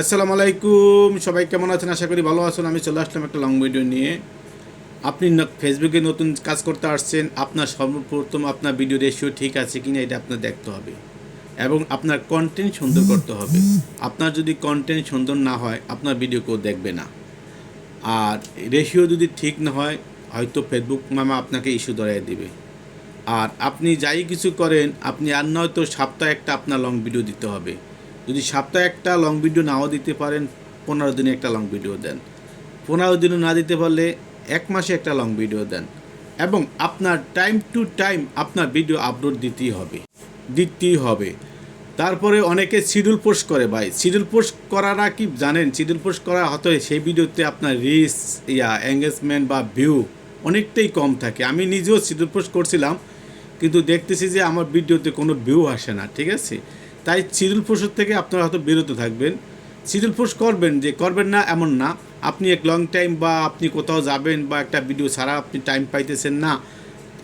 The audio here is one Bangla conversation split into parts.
আসসালামু আলাইকুম, সবাই কেমন আছেন? আশা করি ভালো আছেন। আমি চলে আসলাম একটা লং ভিডিও নিয়ে। আপনি ফেসবুকে নতুন কাজ করতে আসছেন, আপনার সর্বপ্রথম আপনার ভিডিও রেশিও ঠিক আছে কি না এটা আপনার দেখতে হবে। এবং আপনার কন্টেন্ট সুন্দর করতে হবে। আপনার যদি কন্টেন্ট সুন্দর না হয়, আপনার ভিডিও কেউ দেখবে না। আর রেশিও যদি ঠিক না হয়, হয়তো ফেসবুক মামা আপনাকে ইস্যু ধরাই দিবে। আর আপনি যাই কিছু করেন, আপনি আর নয়তো সপ্তাহে একটা আপনার লং ভিডিও দিতে হবে। যদি সপ্তাহে একটা লং ভিডিও নাও দিতে পারেন, পনেরো দিনে একটা লং ভিডিও দেন। পনেরো দিনও না দিতে পারলে এক মাসে একটা লং ভিডিও দেন। এবং আপনার টাইম টু টাইম আপনার ভিডিও আপলোড দিতেই হবে। দিতেই হবে। তারপরে অনেকে শিডিউল পোস্ট করে ভাই। শিডিউল পোস্ট করারা কি জানেন? শিডিউল পোস্ট করা হয়তো সেই ভিডিওতে আপনার রিস ইয়া এঙ্গেজমেন্ট বা ভিউ অনেকটাই কম থাকে। আমি নিজেও শিডিউল পোস্ট করছিলাম, কিন্তু দেখতেছি যে আমার ভিডিওতে কোনো ভিউ আসে না, ঠিক আছে? তাই শিডিউল পোস্টের থেকে আপনারা হয়তো বিরত থাকবেন। শিডিউল পোস্ট করবেন যে, করবেন না এমন না। আপনি এক লং টাইম বা আপনি কোথাও যাবেন বা একটা ভিডিও ছাড়া আপনি টাইম পাইতেছেন না,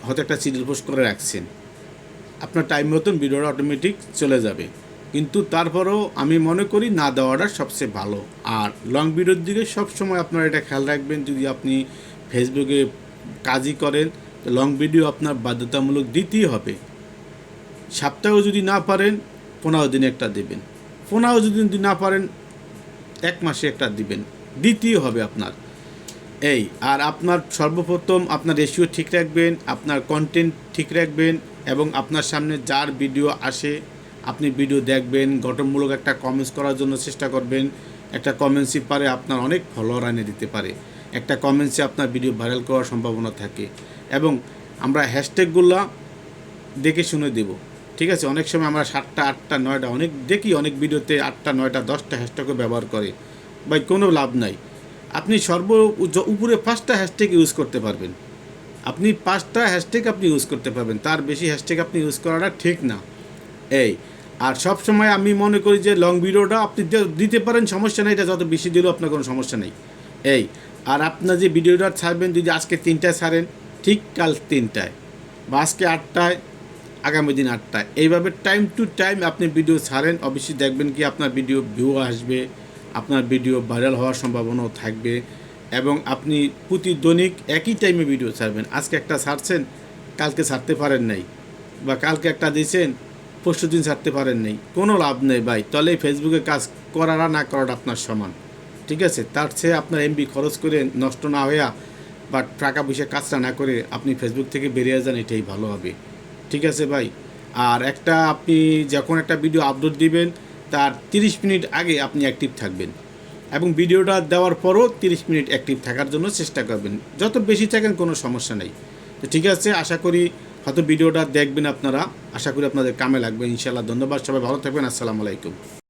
হয়তো একটা শিডিউল পোস্ট করে রাখছেন। আপনার টাইম মতন ভিডিওটা অটোমেটিক চলে যাবে। কিন্তু তারপরেও আমি মনে করি না দেওয়াটা সবচেয়ে ভালো। আর লং ভিডিওর দিকে সবসময় আপনারা এটা খেয়াল রাখবেন, যদি আপনি ফেসবুকে কাজই করেন লং ভিডিও আপনার বাধ্যতামূলক দিতেই হবে। সপ্তাহেও যদি না পারেন পনেরো দিনে একটা দেবেন। পনেরো যদি না পারেন, এক মাসে একটা দিবেন। দ্বিতীয় হবে আপনার। এই, আর আপনার সর্বপ্রথম আপনার রেশিও ঠিক রাখবেন, আপনার কন্টেন্ট ঠিক রাখবেন, এবং আপনার সামনে যার ভিডিও আসে, আপনি ভিডিও দেখবেন, গঠনমূলক একটা কমেন্টস করার জন্য চেষ্টা করবেন। একটা কমেন্টসই পারে আপনার অনেক ফলোয়ার এনে দিতে পারে। একটা কমেন্টসে আপনার ভিডিও ভাইরাল করার সম্ভাবনা থাকে। এবং আমরা হ্যাশট্যাগুলো দেখে শুনে দেব। ঠিক আছে, অনেক সময় আমরা সাতটা, আটটা, নয়টা, অনেক দেখি অনেক ভিডিওতে আটটা, নয়টা, দশটা হ্যাশট্যাগও ব্যবহার করে। ভাই, কোনো লাভ নাই। আপনি সর্ব উপরে পাঁচটা হ্যাশট্যাগ ইউজ করতে পারবেন। আপনি পাঁচটা হ্যাশট্যাগ আপনি ইউজ করতে পারবেন, তার বেশি হ্যাশট্যাগ আপনি ইউজ করাটা ঠিক না। এই, আর সব সময় আমি মনে করি যে লং ভিডিওটা আপনি দিতে পারেন, সমস্যা নেই, এটা যত বেশি দিলেও আপনার কোনো সমস্যা নেই। এই, আর আপনার যে ভিডিওটা ছাড়বেন, যদি আজকে তিনটায় ছাড়েন, ঠিক কাল তিনটায়, বা আজকে আটটায় আগামী দিন আটটায় এইভাবে টাইম টু টাইম আপনি ভিডিও ছাড়েন। অবশ্যই দেখবেন কি আপনার ভিডিও ভিউ আসবে, আপনার ভিডিও ভাইরাল হওয়ার সম্ভাবনাও থাকবে এবং আপনি প্রতি দৈনিক একই টাইমে ভিডিও ছাড়বেন। আজকে একটা ছাড়ছেন, কালকে ছাড়তে পারেন নাই বা কালকে একটা দিয়েছেন, পরশু দিন ছাড়তে পারেন নাই। কোনো লাভ নেই ভাই। তাহলে ফেসবুকে কাজ করারা না করাটা আপনার সমান। ঠিক আছে? তার চেয়ে আপনার এমবি খরচ করে নষ্ট না হইয়া বা টাকা পয়সা কাজটা না করে আপনি ফেসবুক থেকে বেরিয়ে যান, এটাই ভালো হবে। ঠিক আছে ভাই। আর একটা আপনি যখন একটা ভিডিও আপলোড দিবেন, তার তিরিশ মিনিট আগে আপনি অ্যাক্টিভ থাকবেন। এবং ভিডিওটা দেওয়ার পরও তিরিশ মিনিট অ্যাক্টিভ থাকার জন্য চেষ্টা করবেন। যত বেশি থাকেন কোনো সমস্যা নেই। তো ঠিক আছে, আশা করি হয়তো ভিডিওটা দেখবেন আপনারা। আশা করি আপনাদের কামে লাগবে। ইনশাআল্লাহ, ধন্যবাদ। সবাই ভালো থাকবেন। আসসালামু আলাইকুম।